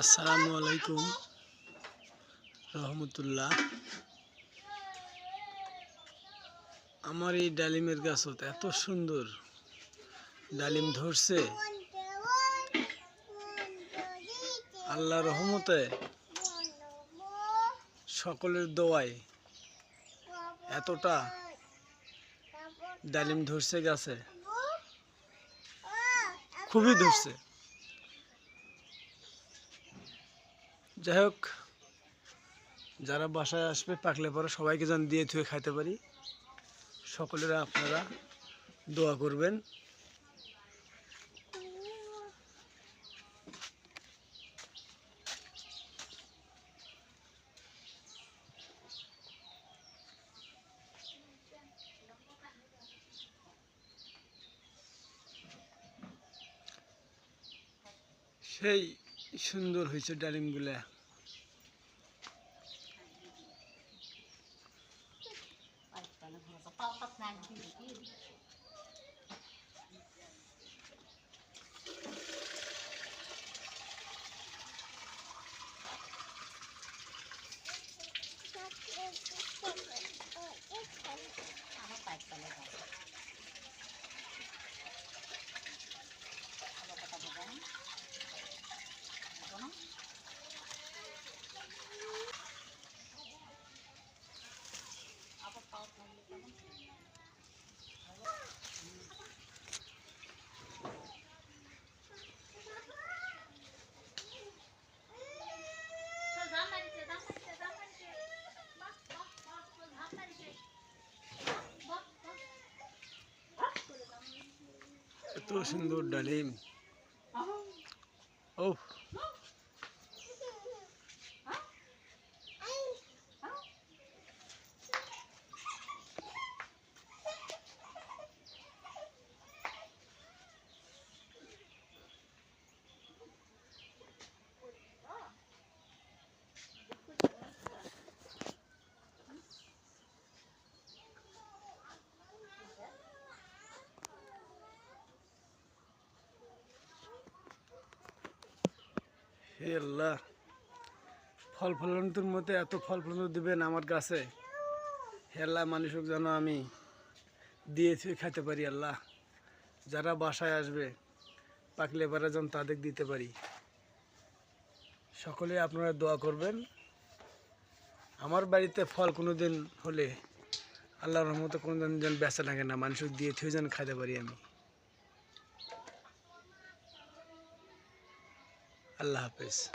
আসসালামু আলাইকুম। রহমতুল্লাহ। আমার এই ডালিমের গাছত এত সুন্দর। ডালিম ধরছে। আল্লাহ রহমতে সকলের দোয়ায় এতটা ডালিম ধরছে গাছে। খুবই ধরছে। যাই হোক যারা বাসায় আসবে, পাকলে পরে সবাইকে যেন দিয়ে থুয়ে খাইতে পারি। সকলেরা আপনারা দোয়া করবেন। সেই সুন্দর হয়েছে ডালিমগুলা। papat এত সুন্দর ডালিম ও হে আল্লাহ, ফল ফলনটির মধ্যে এত ফল ফলন দিবেন আমার গাছে হে আল্লাহ মানুষক যেন আমি দিয়ে থুয়ে খাইতে পারি আল্লাহ। যারা বাসায় আসবে পাকলে এবারে যেন তাদের দিতে পারি। সকলে আপনারা দোয়া করবেন। আমার বাড়িতে ফল কোনো দিন হলে আল্লাহর রহমতে কোনো দিন যেন বেচা লাগে না মানুষকে দিয়ে থুয়ে যেন খাইতে পারি আমি। আল্লাহ হাফেজ।